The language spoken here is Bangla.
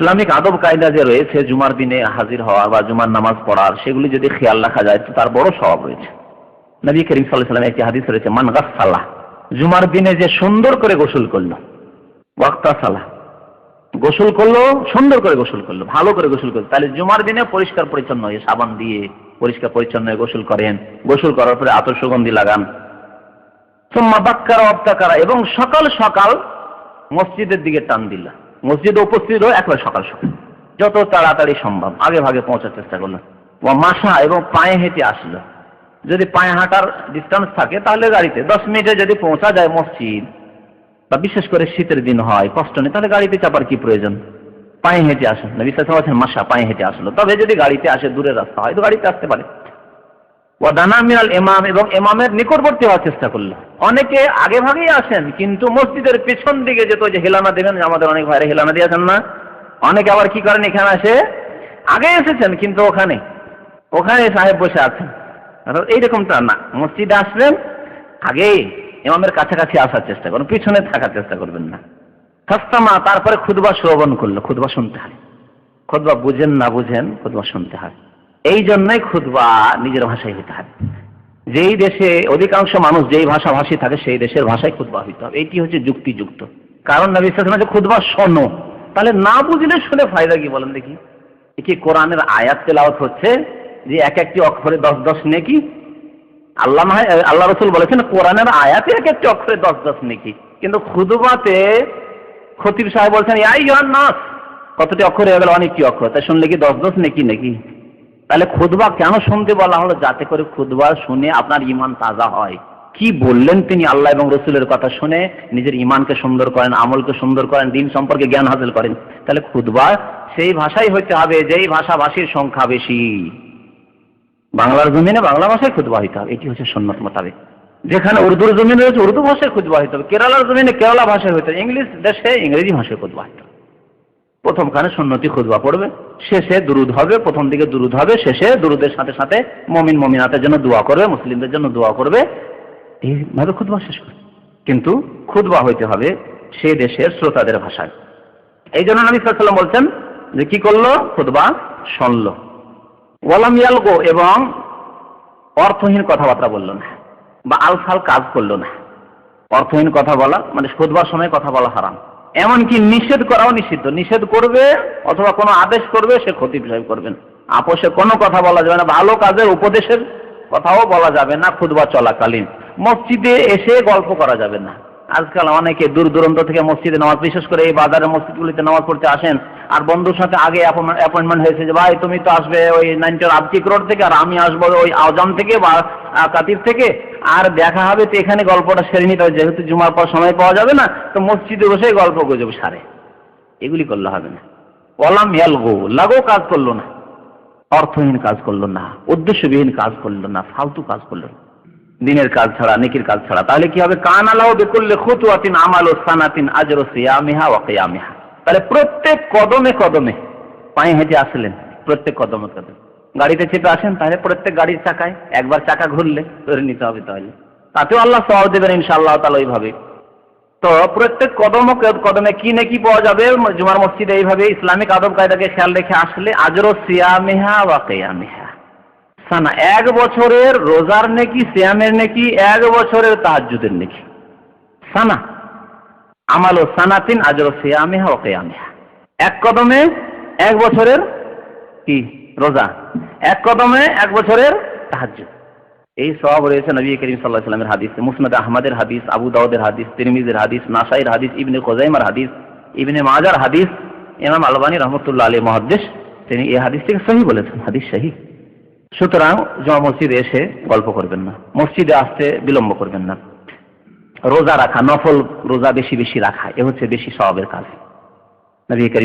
ইসলামিক আদব কায়দা যে রয়েছে, জুমার দিনে হাজির হওয়া বা জুমার নামাজ পড়ার, সেগুলি যদি খেয়াল রাখা যায়, তো তার বড় স্বভাব রয়েছে। নবী করিম সাল্লাহ সাল্লাম একটি হাদিস রয়েছে, মান সালাহ জুমার দিনে যে সুন্দর করে গোসল করল ওয়াক্তা সালাহ গোসল করল, সুন্দর করে গোসল করল, ভালো করে গোসল করল, তাহলে জুমার দিনে পরিষ্কার পরিচ্ছন্ন হয়ে সাবান দিয়ে পরিষ্কার পরিচ্ছন্ন হয়ে গোসল করেন। গোসল করার পরে আতর সুগন্ধি লাগান। সোম্মা বাক্কারা অপ্তাকারা এবং সকাল সকাল মসজিদের দিকে টান দিল। মসজিদে উপস্থিত হয়ে একবার সকাল সকাল। যত তাড়াতাড়ি সম্ভব, আগে ভাগে পৌঁছার চেষ্টা করল ও মাসা এবং পায়ে হেঁটে আসলো। যদি পায়ে হাঁটার ডিস্টেন্স থাকে, তাহলে গাড়িতে দশ মিনিটে যদি পৌঁছা যায় মসজিদ, বা বিশেষ করে শীতের দিন হয়, কষ্ট নেই, তাহলে গাড়িতে চাপার কি প্রয়োজন? পায়ে হেঁটে আসেন। না বিশ্বাস আছেন মাসা পায়ে হেঁটে আসলো। তবে যদি গাড়িতে আসে, দূরের রাস্তা হয়, তো গাড়িতে আসতে পারে। ও দানা মিনাল এমাম এবং এমামের নিকটবর্তী হওয়ার চেষ্টা করল অনেকে আগে ভাগেই আসেন, কিন্তু মসজিদের পেছন দিকে যেত যে হেলানা দেবেন আমাদের অনেক ভাইরা হেলানা দিয়েছেন না। অনেকে আবার কি করেন, এখানে আসে। আগে এসেছেন, কিন্তু ওখানে ওখানে সাহেব বসে আছেন। অর্থাৎ এইরকমটা না, মসজিদে আসবেন, আগে ইমামের কাছাকাছি আসার চেষ্টা করুন, পিছনে থাকার চেষ্টা করবেন না। খাস্তামা তারপরে খুদবা শ্রবণ করল খুদবা শুনতে হয়। খুদবা বুঝেন না বুঝেন খুদবা শুনতে হয়। এই জন্যই খুদবা নিজের ভাষায় হতে হবে যেই দেশে অধিকাংশ মানুষ যেই ভাষা ভাষী থাকে, সেই দেশের ভাষায় খুদবা হইতে হবে। এইটি হচ্ছে যুক্তিযুক্ত। কারণ না বিশ্বাস যে খুদবা শোনো, তাহলে না বুঝলে শুনে ফায়দা কি বলেন দেখি? কি কোরআনের আয়াত তেলাওয়াত হচ্ছে যে এক একটি অক্ষরে দশ দশ নেকি? আল্লাহ আল্লাহ রসুল বলেছেন, কোরআনের আয়াতে এক একটি অক্ষরে দশ দশ নেকি। কিন্তু খুদবাতে খতিব সাহেব বলছেন ইয়াই নাস! কতটি অক্ষর হয়ে গেল? অনেকটি অক্ষর। তাই শুনলে কি দশ দশ নেকি, নাকি? তাহলে খুদবা কেন শুনতে বলা হলো? যাতে করে খুদবা শুনে আপনার ইমান তাজা হয়। কি বললেন তিনি আল্লাহ এবং রসুলের কথা শুনে? নিজের ইমানকে সুন্দর করেন, আমলকে সুন্দর করেন, দিন সম্পর্কে জ্ঞান হাসিল করেন। তাহলে খুদবা সেই ভাষাই হইতে হবে, যেই ভাষাভাষীর সংখ্যা বেশি। বাংলার জমিনে বাংলা ভাষায় খুদবা হইতে হবে, এটি হচ্ছে সন্ন্যত মোতাবেক। যেখানে উর্দুর জমিনে রয়েছে, উর্দু ভাষায় খুদবা হইতে হবে। কেরালার জমিনে কেরালা ভাষায় হইতে হবে। ইংলিশ দেশে ইংরেজি ভাষায় খুদবা হইতে হবে। প্রথমখানে সন্ন্যতি খুদবা পড়বে, শেষে দুরুদ হবে, প্রথম দিকে দুরুদ হবে, শেষে দুরুদের সাথে সাথে মমিন, মমিনাতের জন্য দোয়া করবে, মুসলিমদের জন্য দোয়া করবে। এইভাবে খুদবা শেষ করবে কিন্তু খুদবা হইতে হবে সে দেশের শ্রোতাদের ভাষায়। এই জন্য নবী সাল্লাম বলছেন যে কি করল? খুদবা শুনল। ওয়ালাম ইয়ালগো এবং অর্থহীন কথাবার্তা বলল না, বা আলফাল কাজ করল না। অর্থহীন কথা বলা মানে খুদবার সময় কথা বলা হারাম। এমনকি নিষেধ করাও নিষিদ্ধ। নিষেধ করবে অথবা কোনো আদেশ করবে, সে ক্ষতি সাহেব করবেন। আপোষে কোনো কথা বলা যাবে না। ভালো কাজের উপদেশের কথাও বলা যাবে না খুদবা চলাকালীন। মসজিদে এসে গল্প করা যাবে না। আজকাল অনেকে দূর দূরান্ত থেকে মসজিদে নামাজ, বিশেষ করে এই বাজারের মসজিদগুলিতে নামাজ পড়তে আসেন। আর বন্ধুর সাথে আগে অ্যাপয়েন্টমেন্ট হয়েছে যে, ভাই, তুমি তো আসবে ওই নাইনটির আবচিক রোড থেকে, আর আমি আসব ওই আওজাম থেকে বা কাতির থেকে। আর দেখা হবে তো এখানে গল্পটা সেরে নিতে হবে, যেহেতু জুমার পর সময় পাওয়া যাবে না, তো মসজিদে বসে গল্প গুজব সারে। এগুলি করলে হবে না। অলাম ইয়ালগো, লাগো কাজ করল না, অর্থহীন কাজ করল না, উদ্দেশ্যবিহীন কাজ করল না, ফালতু কাজ করল না। দিনের কাজ ছাড়া, নেকির কাজ ছাড়া। তাহলে কি হবে? কান আলাও বেকুল্লে খুতুয়াতিন আমাল ও সানাতিন আজর সিয়ামিহা ও তাহলে প্রত্যেক কদমে কদমে পায়ে হেঁটে আসলেন, প্রত্যেক কদমে কদমে। গাড়িতে চেপে আসেন, তাহলে প্রত্যেক গাড়ির চাকায় একবার চাকা ঘুরলে ধরে নিতে হবে তাহলে। তাতেও আল্লাহ সহ দেবেন ইনশাআল্লাহ তাহলে ওইভাবে। তো প্রত্যেক কদম কদমে কি নাকি পাওয়া যাবে, জুমার মসজিদে এইভাবে ইসলামিক আদব কায়দাকে খেয়াল রেখে আসলে আজরো সিয়ামিহা ওয়া কেয়ামিহা। সানা, এক বছরের রোজার নেকি শ্যামের নেকি, এক বছরের তাহাজুদের নেকি। সানা, আমালো সানাতিন আজর শ্যামেহা ও কেয়ামেহা। এক কদমে এক বছরের কি? রোজা। এক কদমে এক বছরের তাহাজুদ এই সব রয়েছে নবী করিম সাল্লাহ সাল্লামের হাদিস। মুসনাদ আহমদের হাদিস, আবু দাউদের হাদিস, তিরমিজের হাদিস, নাসাইর হাদিস, ইবনে খোজাইমার হাদিস, ইবনে মাজার হাদিস, ইমাম আলবানী রহমতুল্লাহ আলী মহাদ্দেশ তিনি এই হাদিসটিকে সহি বলেছেন, হাদিস সহি। সুতরাং জমা মসজিদে এসে গল্প করবেন না, মসজিদে আসতে বিলম্ব করবেন না। রোজা রাখা, নফল রোজা বেশি বেশি রাখা, এ হচ্ছে বেশি স্বভাবের কাজ। নবী করিম